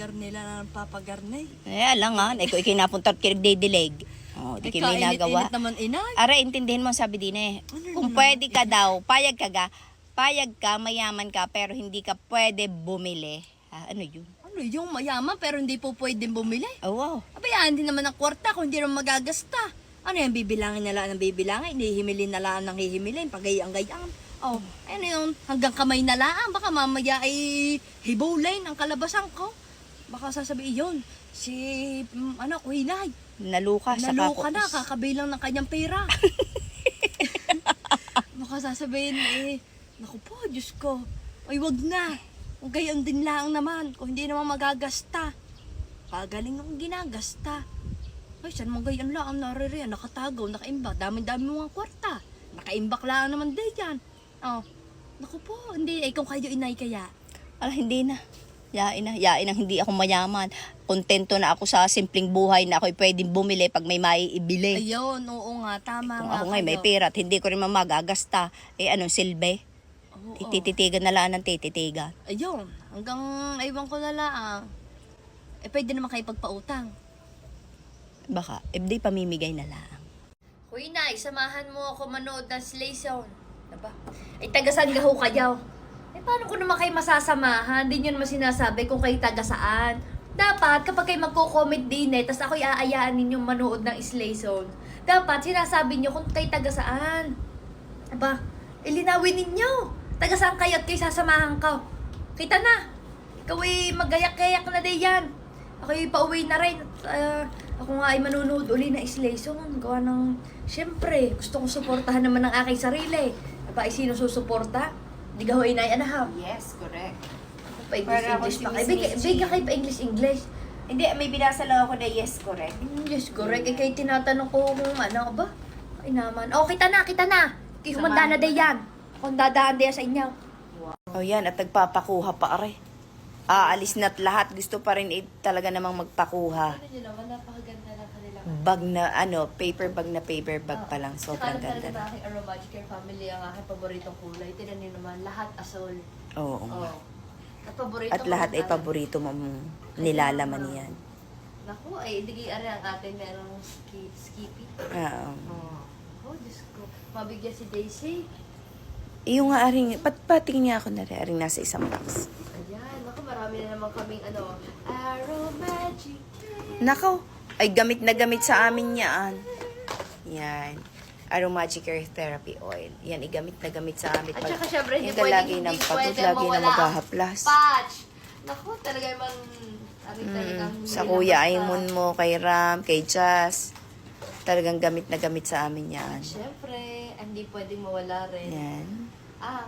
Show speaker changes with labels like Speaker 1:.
Speaker 1: garnila na papagarnay.
Speaker 2: Eh, alam nga, ikaw ikinapunta at kinagdidilig. Oh, di may nagawa.
Speaker 1: Naman inay.
Speaker 2: Ara, intindihin mo ang sabi din eh. Kung pwede ka daw, payag ka ga, payag ka, mayaman ka, pero hindi ka pwede bumili. Ah, ano yun?
Speaker 1: Ano yung mayaman pero hindi po pwedeng bumili?
Speaker 2: Oh, wow.
Speaker 1: Abayaan din naman ang kwarta kung hindi naman magagasta. Ano yan, bibilangin na lang ng bibilangin, hihimilin na lang ng hihimilin, pagayang-gayaan. Oh, ano yun, hanggang kamay na lang, baka mamaya ay hibulay ng kalabasan ko. Baka sasabihin yun, si, mm, ano, kuhinay,
Speaker 2: Naluka sa
Speaker 1: naluka na,
Speaker 2: kakos.
Speaker 1: kakabilang ng kanyang pera. baka sasabihin, eh, naku po, Diyos ko, ay wag na. Kung gayon din lang naman, kung hindi naman magagasta. Pagaling ng ginagasta. Ay, saan mo gayon lang ang naririyan? Nakatagaw, nakaimbak. Dami-dami mga kwarta. Nakaimbak lang naman din yan. Oh, naku po, hindi. Eh, kung kayo inay kaya.
Speaker 2: Ala, hindi na. Yain na, yain na, hindi ako mayaman. Kontento na ako sa simpleng buhay na ako'y pwedeng bumili pag may maiibili.
Speaker 1: Ayun, oo nga, tama
Speaker 2: Kung
Speaker 1: nga
Speaker 2: ako ngayon may
Speaker 1: kayo.
Speaker 2: pera at hindi ko rin magagasta, eh anong silbi?
Speaker 1: Oo.
Speaker 2: Tititigan na lang ng tititigan.
Speaker 1: Ayun, hanggang aywan ko na lang. Eh, pwede naman kayo pagpautang.
Speaker 2: Baka, eh di pamimigay na lang.
Speaker 1: Hoy, Nay, samahan mo ako manood ng Slay Zone. Aba, ay tagasan ka ho kayo. Eh, paano ko naman kayo masasamahan? Di nyo naman sinasabi kung kayo taga saan. Dapat, kapag kayo magko-comment din eh, tas ako'y aayaan ninyong manood ng Slay Zone, dapat sinasabi nyo kung kayo taga saan. Aba, ilinawin ninyo. Taga saan kayo at kayo sasamahan ko. Kita na. Ikaw ay magayak-gayak na din yan. Ako ay pauwi na rin. Ah, ako nga ay manunood uli na Slay Zone. Gawa ng, syempre, gusto kong suportahan naman ng aking sarili. Aba, ay sino susuporta? Di ka inay anahaw.
Speaker 2: Yes, correct.
Speaker 1: Pa English,
Speaker 2: Para ako
Speaker 1: English
Speaker 2: si
Speaker 1: pa
Speaker 2: Miss Miss
Speaker 1: bigay
Speaker 2: G.
Speaker 1: kayo pa English, English.
Speaker 2: Hindi, may binasa lang ako na yes, correct.
Speaker 1: Mm, Yes, correct. Eh, kayo tinatanong ko kung ano ba? Ay naman. Oh, kita na, kita na. Kaya humanda na din yan. Kung dadaan yan sa inyo.
Speaker 2: Oh yan, at nagpapakuha pa are. Aalis na't lahat. Gusto pa rin eh, talaga namang magpakuha.
Speaker 1: Ano nyo naman, napakaganda
Speaker 2: Bag na, ano, paper bag na paper bag pa lang. Sobrang
Speaker 1: Saka
Speaker 2: ganda
Speaker 1: talaga
Speaker 2: na.
Speaker 1: aking Aromagic Care family ang aking paboritong kulay. Tinan niyo naman, lahat asol.
Speaker 2: Oo. nga.
Speaker 1: Oh. At paborito
Speaker 2: At
Speaker 1: ko
Speaker 2: lahat ay paborito mong nilalaman yan.
Speaker 1: Naku, ay hindi ari ang atin merong ski, skippy.
Speaker 2: Oo.
Speaker 1: Oh. Oh, Diyos ko. Mabigyan si Daisy.
Speaker 2: Iyo nga aring, pat patingin niya ako na rin, aring nasa isang box.
Speaker 1: Ayan, naku, marami na naman kaming ano, Aromagic Care.
Speaker 2: Nakaw, ay gamit na gamit sa amin yan. Yan. Aromagic Hair Therapy Oil. Yan, igamit na gamit sa amin.
Speaker 1: At saka syempre, hindi pwedeng
Speaker 2: lagi
Speaker 1: hindi
Speaker 2: ng pagod,
Speaker 1: pwede
Speaker 2: lagi na maghahaplas.
Speaker 1: Patch! Naku, talaga talaga.
Speaker 2: Mm, sa Kuya Aimon mo, kay Ram, kay Jazz. Talagang gamit na gamit sa amin yan.
Speaker 1: Siyempre, hindi pwedeng mawala rin.
Speaker 2: Yan.
Speaker 1: Ah,